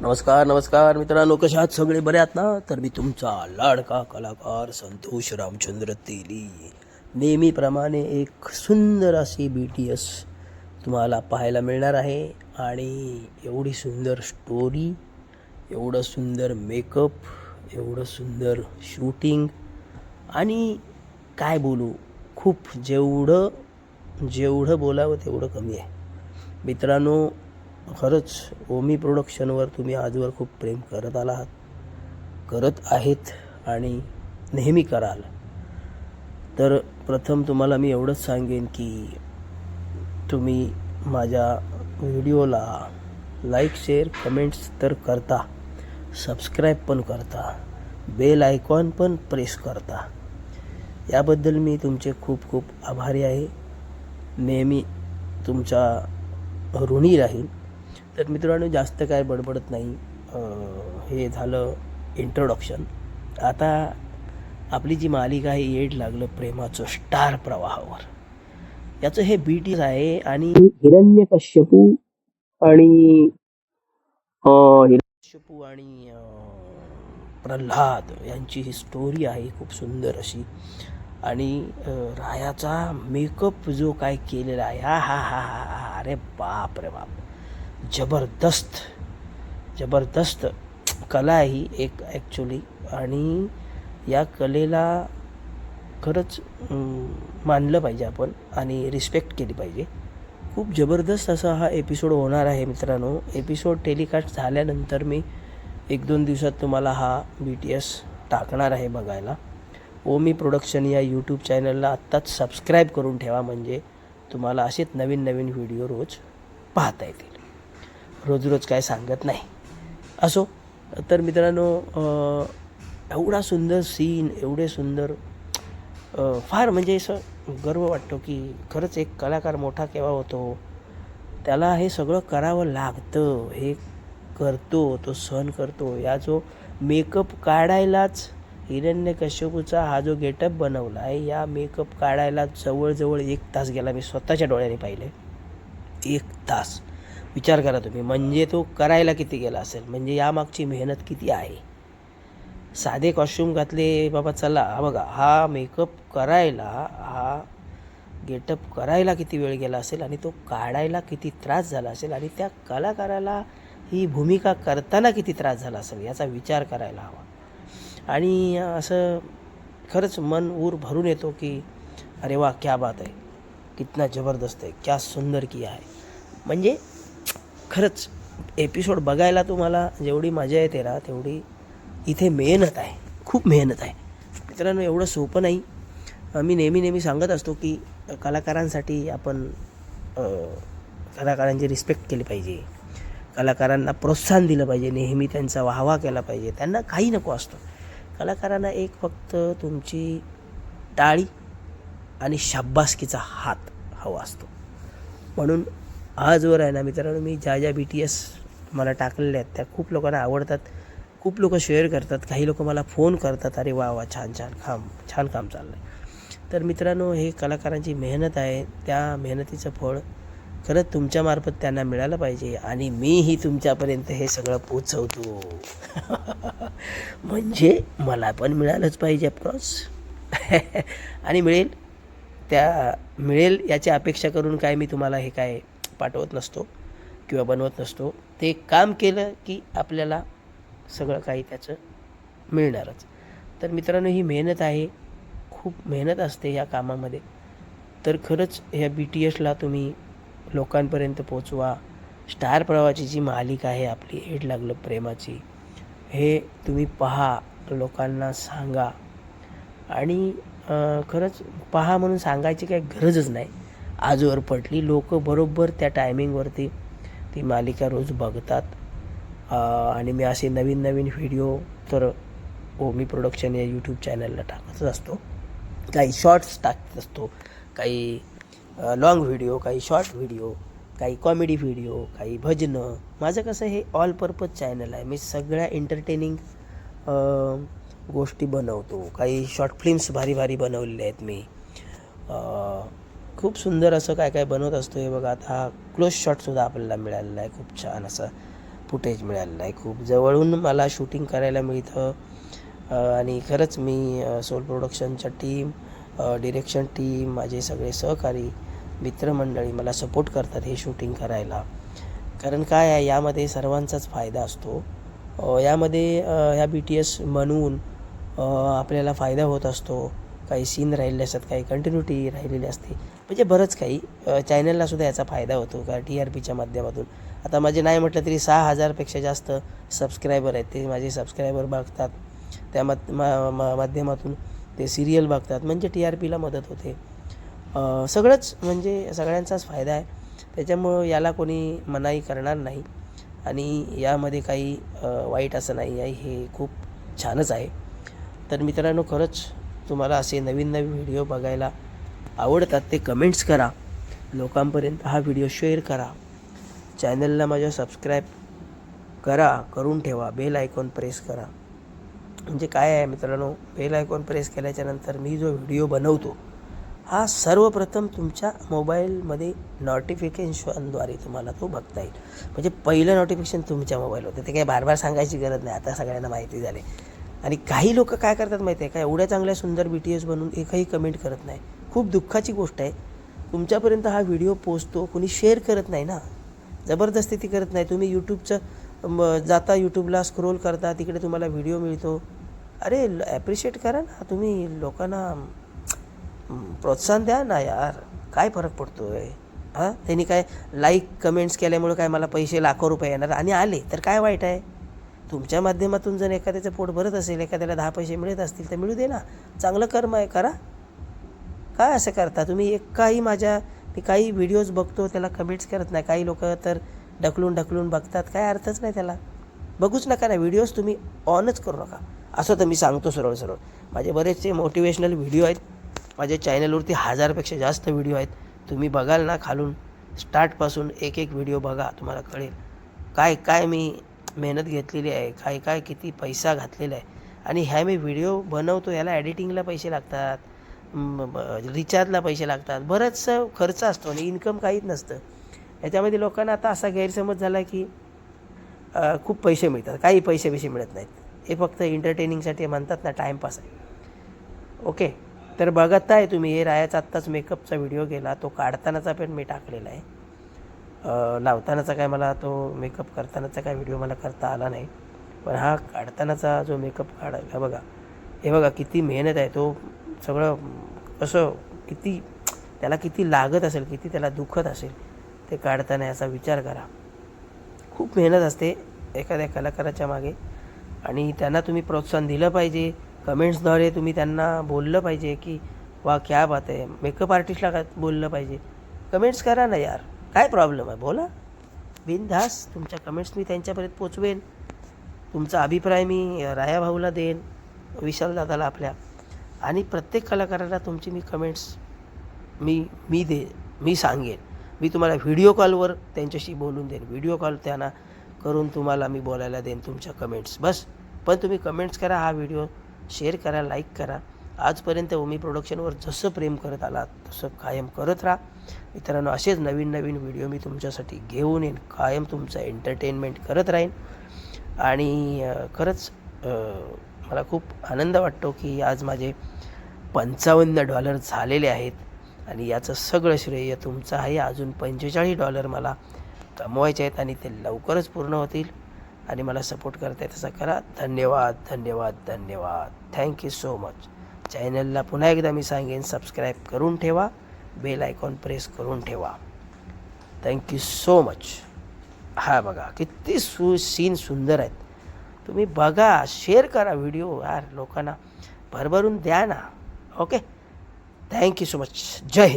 नमस्कार नमस्कार मित्रांनो कशा आहात सगळे? बरे आहात ना? तर मी तुमचा लाडका कलाकार संतोष रामचंद्र तेली. नेहमीप्रमाणे एक सुंदर अशी बी टी एस तुम्हाला पाहायला मिळणार आहे. आणि एवढी सुंदर स्टोरी एवढं सुंदर मेकअप एवढं सुंदर शूटिंग आणि काय बोलू खूप जेवढं जेवढं बोलावं तेवढं कमी आहे. मित्रांनो खरंच ओमी प्रोडक्शनवर तुम्ही आजवर खूप प्रेम करत आला आहात करत आहेत आणि नेहमी कराल. तर प्रथम तुम्हाला मी एवढंच सांगेन की तुम्ही माझ्या व्हिडिओला लाईक शेअर कमेंट्स तर करता. सबस्क्राईब पण करता. बेल आयकॉन पण प्रेस करता. याबद्दल मी तुमचे खूप खूप आभारी आहे. नेहमी तुमचा ऋणी राहील तर मित्रांनो जास्त काय बडबडत नाही. हे झालं इंट्रोडक्शन आता आपली जी मालिका आहे येड लागलं प्रेमाचं स्टार प्रवाहावर. याचं हे बी टी आहे आणि हिरण्य कश्यपू आणि हिरण्यकश्यपू आणि प्रल्हाद यांची ही स्टोरी आहे खूप सुंदर अशी. आणि रायाचा मेकअप जो काय केलेला आहे हा हा हा हा हा अरे बाप रे बाप. जबरदस्त जबरदस्त कला आहे ही एक ॲक्च्युली आणि या कलेला खरंच मानलं पाहिजे आपण आणि रिस्पेक्ट केली पाहिजे. खूप जबरदस्त असा हा एपिसोड होणार आहे मित्रांनो. एपिसोड टेलिकास्ट झाल्यानंतर मी एक दोन दिवसात तुम्हाला हा बी टी एस टाकणार आहे बघायला. ओमी प्रोडक्शन या यूट्यूब चॅनलला आत्ताच सबस्क्राईब करून ठेवा म्हणजे तुम्हाला असेच नवीन नवीन व्हिडिओ रोज पाहता येतील. रोज रोज काय सांगत नाही. असो तर मित्रांनो एवढा सुंदर सीन एवढे सुंदर फार म्हणजे असं गर्व वाटतो की खरंच एक कलाकार मोठा केव्हा होतो? त्याला हे सगळं करावं लागतं हे करतो तो सहन करतो. या जो मेकअप काढायलाच हिरण्य कश्यपूचा हा जो गेटअप बनवला आहे या मेकअप काढायला जवळजवळ एक तास गेला. मी स्वतःच्या डोळ्याने पाहिले. एक तास. विचार करा तुम्ही. म्हणजे तो करायला किती गेला असेल? म्हणजे यामागची मेहनत किती आहे? साधे कॉस्ट्यूम घातले बाबा चला. हा बघा हा मेकअप करायला हा गेटअप करायला किती वेळ गेला असेल आणि तो काढायला किती त्रास झाला असेल आणि त्या कलाकाराला ही भूमिका करताना किती त्रास झाला असेल याचा विचार करायला हवा. आणि असं खरंच मन ऊर भरून येतो की अरे वा क्या बात आहे. कितना जबरदस्त आहे क्या सुंदर किया आहे म्हणजे खरंच एपिसोड बघायला तुम्हाला जेवढी मजा येते ना तेवढी इथे मेहनत आहे. खूप मेहनत आहे. मित्रांनो एवढं सोपं नाही. मी नेहमी नेहमी सांगत असतो की कलाकारांसाठी आपण कलाकारांची रिस्पेक्ट केली पाहिजे. कलाकारांना प्रोत्साहन दिलं पाहिजे. नेहमी त्यांचा वाहवा केला पाहिजे. त्यांना काही नको असतं. कलाकारांना एक फक्त तुमची टाळी आणि शाब्बासकीचा हात हवा असतो. म्हणून आजवर आहे ना मित्रांनो मी ज्या ज्या बी टी एस मला टाकलेल्या आहेत त्या खूप लोकांना आवडतात. खूप लोक शेअर करतात. काही लोक मला फोन करतात. अरे वा वा छान छान काम छान काम चाललं आहे तर मित्रांनो हे कलाकारांची मेहनत आहे. त्या मेहनतीचं फळ खरंच तुमच्यामार्फत त्यांना मिळालं पाहिजे आणि मीही तुमच्यापर्यंत हे सगळं पोचवतो म्हणजे मला पण मिळालंच पाहिजे अप्रॉस आणि मिळेल त्या मिळेल याची अपेक्षा करून काय मी तुम्हाला हे काय पाठवत नसतो किंवा बनवत नसतो ते काम केलं की आपल्याला सगळं काही त्याचं मिळणारच. तर मित्रांनो ही मेहनत आहे खूप मेहनत असते या कामामध्ये. तर खरंच ह्या बी टी एसला तुम्ही लोकांपर्यंत पोचवा स्टार प्रवाहाची जी मालिका आहे आपली हेड लागलं प्रेमाची हे तुम्ही पहा लोकांना सांगा. आणि खरंच पहा म्हणून सांगायची काही गरजच नाही. आजवर पडली. लोक बरोबर त्या टायमिंगवरती ती मालिका रोज बघतात. आणि मी असे नवीन नवीन व्हिडिओ तर ओमी प्रोडक्शन या यूट्यूब चॅनलला टाकतच असतो. काही शॉर्ट्स टाकत असतो काही लॉंग व्हिडिओ काही शॉर्ट व्हिडिओ काही कॉमेडी व्हिडिओ काही भजनं. माझं कसं हे ऑल पर्पज चॅनल आहे. मी सगळ्या एंटरटेनिंग गोष्टी बनवतो. काही शॉर्ट फिल्म्स भारी भारी बनवलेले आहेत मी. खूप सुंदर असं काय काय बनवत असतो हे बघा. आता हा क्लोज शॉटसुद्धा आपल्याला मिळालेला आहे खूप छान असा फुटेज मिळालेलं आहे खूप जवळून मला शूटिंग करायला मिळतं. आणि खरंच मी सोल प्रोडक्शनच्या टीम डिरेक्शन टीम माझे सगळे सहकारी मित्रमंडळी मला सपोर्ट करतात हे शूटिंग करायला. कारण काय आहे यामध्ये सर्वांचाच फायदा असतो. यामध्ये ह्या बी टी एस म्हणून आपल्याला फायदा होत असतो. काही सीन राहिलेले असतात काही कंटिन्युटी राहिलेली असते. म्हणजे बरंच काही. अ, चॅनलला सुद्धा याचा फायदा होतो का टी आर पीच्या माध्यमातून. आता माझे नाही म्हटलं तरी सहा हजारपेक्षा जास्त सबस्क्रायबर आहेत. ते माझे सबस्क्रायबर बघतात. त्या माध मा मा माध्यमातून ते सिरियल बघतात. म्हणजे टी आर पीला मदत होते. सगळंच म्हणजे सगळ्यांचाच फायदा आहे. त्याच्यामुळं याला कोणी मनाई करणार नाही. आणि यामध्ये काही वाईट असं नाही आहे. हे खूप छानच आहे. तर मित्रांनो खरंच तुम्हाला असे नवीन नवीन व्हिडिओ बघायला आवडतात ते कमेंट्स करा. लोकांपर्यंत हा व्हिडिओ शेअर करा. चॅनलला माझ्या सबस्क्राईब करा करून ठेवा. बेल आयकॉन प्रेस करा. म्हणजे काय आहे मित्रांनो बेल आयकॉन प्रेस केल्याच्यानंतर मी जो व्हिडिओ बनवतो हा सर्वप्रथम तुमच्या मोबाईलमध्ये नोटिफिकेशनद्वारे तुम्हाला तो बघता येईल. म्हणजे पहिलं नोटिफिकेशन तुमच्या मोबाईल होतं ते काही बार बार सांगायची गरज नाही. आता सगळ्यांना माहिती झाली. आणि काही लोक काय करतात माहिती आहे का? एवढ्या चांगल्या सुंदर बी टी एस बनवून एकही कमेंट करत नाही. खूप दुःखाची गोष्ट आहे. तुमच्यापर्यंत हा व्हिडिओ पोचतो कुणी शेअर करत नाही ना. जबरदस्ती ती करत नाही. तुम्ही यूट्यूबचं म, जाता यूट्यूबला स्क्रोल करता तिकडे तुम्हाला व्हिडिओ मिळतो. अरे ॲप्रिशिएट करा ना. तुम्ही लोकांना प्रोत्साहन द्या ना यार. काय फरक पडतो आहे हां? त्यांनी काय लाईक कमेंट्स केल्यामुळे काय मला पैसे लाखो रुपये येणार? आणि आले तर काय वाईट आहे? तुमच्या माध्यमातून जर एखाद्याचं पोट भरत असेल एखाद्याला दहा पैसे मिळत असतील तर मिळू दे ना. चांगलं कर्म आहे करा. काय असं करता? तुम्ही एक काही माझ्या मी काही व्हिडिओज बघतो त्याला कमेंट्स करत नाही. काही लोक तर ढकलून ढकलून बघतात. काय अर्थच नाही त्याला. बघूच नका ना. व्हिडिओज तुम्ही ऑनच करू नका. असं तर मी सांगतो सरळ सरळ. माझे बरेचसे मोटिवेशनल व्हिडिओ आहेत. माझ्या चॅनलवरती हजारपेक्षा जास्त व्हिडिओ आहेत. तुम्ही बघाल ना खालून. स्टार्टपासून एक एक व्हिडिओ बघा तुम्हाला कळेल. काय काय मी मेहनत घेतलेली आहे. काय काय किती पैसा घातलेला आहे. आणि ह्या मी व्हिडिओ बनवतो याला एडिटिंगला पैसे लागतात. रिचार्जला पैसे लागतात. बरंचसं खर्च असतो आणि इन्कम काहीच नसतं. याच्यामध्ये लोकांना आता असा गैरसमज झाला की खूप पैसे मिळतात. काही पैसे पैसे मिळत नाहीत. हे फक्त एंटरटेनिंगसाठी म्हणतात ना टाईमपास आहे. ओके? तर बघत आहे तुम्ही हे रायाचा आत्ताच मेकअपचा व्हिडिओ गेला तो काढतानाचा पण मी टाकलेला आहे. लावतानाचा काय मला तो मेकअप करतानाचा काय व्हिडिओ मला करता आला नाही. पण हा काढतानाचा जो मेकअप काढ बघा. हे बघा किती मेहनत आहे. तो सगळं कसं किती त्याला किती लागत असेल किती त्याला दुखत असेल ते काढताना याचा विचार करा. खूप मेहनत असते एखाद्या कलाकाराच्या मागे. आणि त्यांना तुम्ही प्रोत्साहन दिलं पाहिजे. कमेंट्सद्वारे तुम्ही त्यांना बोललं पाहिजे की वा क्या बात आहे. मेकअप आर्टिस्टला का बोललं पाहिजे? कमेंट्स करा ना यार. काय प्रॉब्लेम आहे? बोला. बिनधास तुमच्या कमेंट्स मी त्यांच्यापर्यंत पोचवेन. तुमचा अभिप्राय मी राया भाऊला देईन. विशाल दादाला आपल्या आणि प्रत्येक कलाकाराला तुमची मी कमेंट्स मी मी दे मी सांगेन. मी तुम्हाला व्हिडिओ कॉलवर त्यांच्याशी बोलून देईन. व्हिडिओ कॉल त्यांना करून तुम्हाला मी बोलायला देईन तुमच्या कमेंट्स बस. पण तुम्ही कमेंट्स करा हा व्हिडिओ शेअर करा लाईक करा. आजपर्यंत ओमी प्रोडक्शनवर जसं प्रेम करत आलात तसं कायम करत राहा. मित्रांनो असेच नवीन नवीन व्हिडिओ मी तुमच्यासाठी घेऊन येईन. कायम तुमचं एंटरटेनमेंट करत राहीन. आणि खरंच मला खूप आनंद वाटतो की आज माझे पंचावन्न डॉलर झालेले आहेत आणि याचं सगळं श्रेय तुमचं आहे. अजून पंचेचाळीस डॉलर मला कमवायचे आहेत आणि ते लवकरच पूर्ण होतील आणि मला सपोर्ट करताय तसं करा. धन्यवाद धन्यवाद धन्यवाद. थँक्यू सो मच चॅनलला पुन्हा एकदा मी सांगेन सबस्क्राईब करून ठेवा बेल आयकॉन प्रेस करून ठेवा. थँक्यू सो मच हा बघा किती सु सीन सुंदर आहेत. तुम्ही बघा शेअर करा व्हिडिओ यार लोकांना भरभरून द्या ना. Okay thank you so much Jai Hind.